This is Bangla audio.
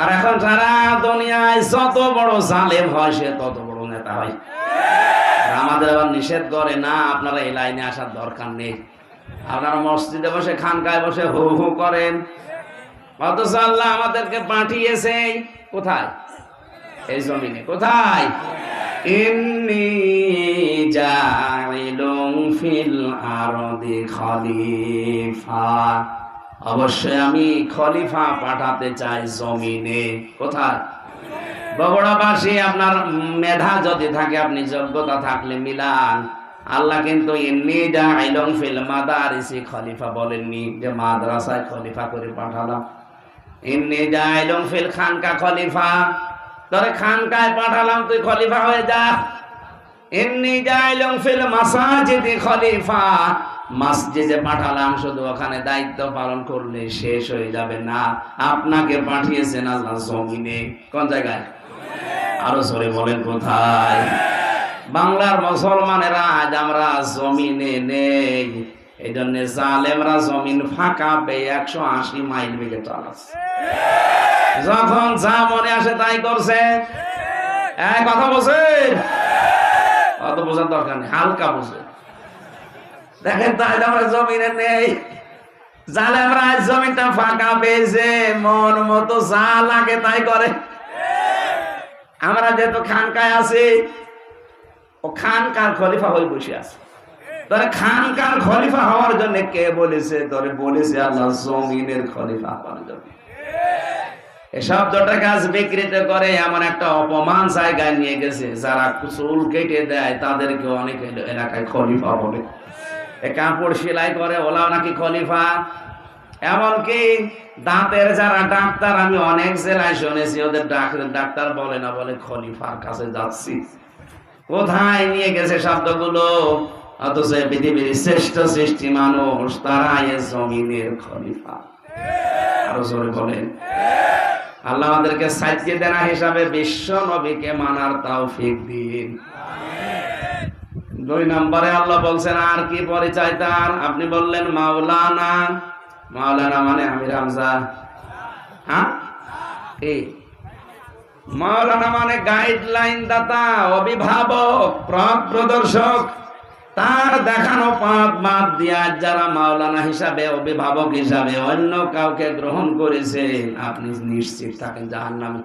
আর এখন সারা দুনিয়ায় যত বড় জালেম হয়, সে তত বড় নেতা হয়। আমাদের আবার নিষেধ করে, না, আপনারা এই লাইনে আসার দরকার নেই। আপনারা মসজিদে বসে, খানকায় বসে হু হু করেন। অথচ আল্লাহ আমাদেরকে পাঠিয়েছে কোথায়? এই জমিনে। কোথায়? ফিল আরদি খলিফা। অবশ্যই আমি খলিফা পাঠাতে চাই জমিনে। কোথায়? বগুড়াবাসী, আপনার মেধা যদি থাকে, আপনি যোগ্যতা থাকলে মিলান। আল্লাহ কিন্তু ফিল মাদারিসি, খলিফা বলেননি যে মাদ্রাসায় খলিফা করে পাঠালাম। এমনি জাইলুম ফিল খানকা খলিফা, তোরে খানকায় পাঠালাম, তুই খলিফা হয়ে যা। এমনি যাইলং ফিল মাসাজিদে খলিফা মসজিদে পাঠালাম, শুধু ওখানে দায়িত্ব পালন করলে শেষ হয়ে যাবে না। আপনাকে পাঠিয়েছেন আল্লাহ জমিনে কোন জায়গায়? আরও সরে বলেন, কোথায়? বাংলার মুসলমানেরা আজ আমরা জমিনে নেই। এই জন্য জালেমরা জমিন ফাঁকা পেয়ে একশো আশি মাইল বেগে চালাচ্ছে যখন যা মনে আসে তাই করছে। কথা বলছে? অত বোঝার দরকার নেই, হালকা বুঝে। দেখেন তাই আমরা জমিনে নেই। জালে আমরা জমিটা ফাঁকা পেয়েছে, মন মতো যা লাগে তাই করে। আমরা যেহেতু খানকায় আছি, ও খানকার খলিফা হয়ে বসে আছে। তোরে খানকার খলিফা হওয়ার জন্য কে বলেছে? তোরে বলেছে আল্লাহ জমিনের খলিফা হওয়ার জন্য। এই শব্দটা কাজ বিকৃত করে এমন একটা অপমান জায়গায় নিয়ে গেছে। যারা চুল কেটে দেয়, তাদেরকে অনেক এলাকায় খলিফা বলে। কাপড় সেলাই করে, ওলাও নাকি খলিফা? এমনকি দাঁতের যারা ডাক্তার, আমি অনেক জেলায় শুনেছি, ওদের ডাক্তার বলে না, বলে খলিফার কাছে যাচ্ছি। কোথায় নিয়ে গেছে শব্দগুলো? অথচ পৃথিবীর শ্রেষ্ঠ সৃষ্টি মানুষ তারা এ জমিনের খলিফা। আরও জোরে বলেন। আল্লাহ আমাদেরকে সাজিয়ে দেনা হিসাবে বিশ্ব নবীকে মানার তৌফিক দিন। দুই নম্বরে আল্লাহ বলছেন, আর কি পরিচয় তার? আপনি বললেন, মাওলানা। মাওলানা মানে আমির হামজা। হ্যাঁ? মাওলানা মানে গাইডলাইন দাতা, অভিভাবক, পথ প্রদর্শক। তার দেখানো পথ বাদ দিয়া যারা মাওলানা হিসাবে, অভিভাবক হিসাবে অন্য কাউকে গ্রহণ করেছে আপনি নিশ্চিত থাকেন জাহান্নামে